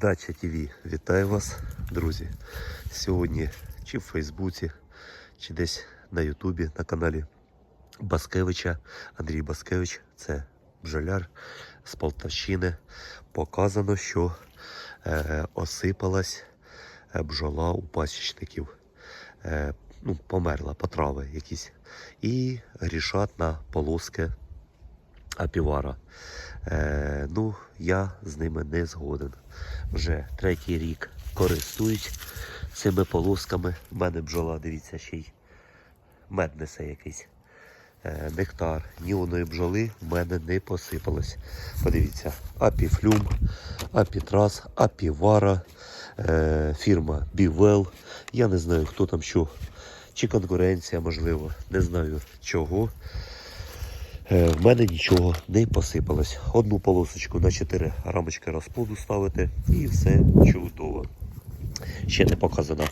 Дача ТВ, вітаю вас, друзі. Сьогодні чи в Фейсбуці, чи десь на Ютубі на каналі Баскевича. Андрій Баскевич, це бджоляр з Полтавщини. Показано, що е, осипалась е, бджола у пасічників. Е, ну, померла, потрави якісь. І грішать на полоски апівара. Е, ну, я з ними не згоден. Вже третій рік користуюсь цими полосками. У мене бджола, дивіться, ще й мед несе якийсь. Е, нектар, ні одної бджоли в мене не посипалось. Подивіться, апіфлюм, апітрас, апівара, е, фірма Бівел. Я не знаю, хто там що. Чи конкуренція, можливо, не знаю чого. Е, В мене нічого не посипалось. Одну полосочку на 4 рамочки розплоду ставити і все чудово. Ще не показана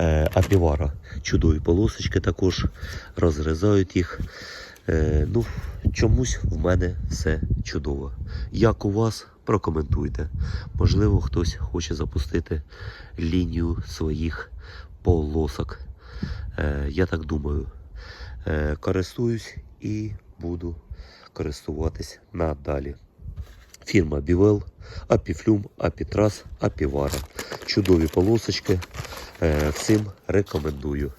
е, апівара. Чудові полосочки також розрізають їх. Е, ну, чомусь в мене все чудово. Як у вас, прокоментуйте. Можливо, хтось хоче запустити лінію своїх полосок. Е, я так думаю. Е, користуюсь і буду користуватись надалі. Фірма Бівел, Апіфлюм, Апітрас, Апівара. Чудові полосочки. Е, всім рекомендую.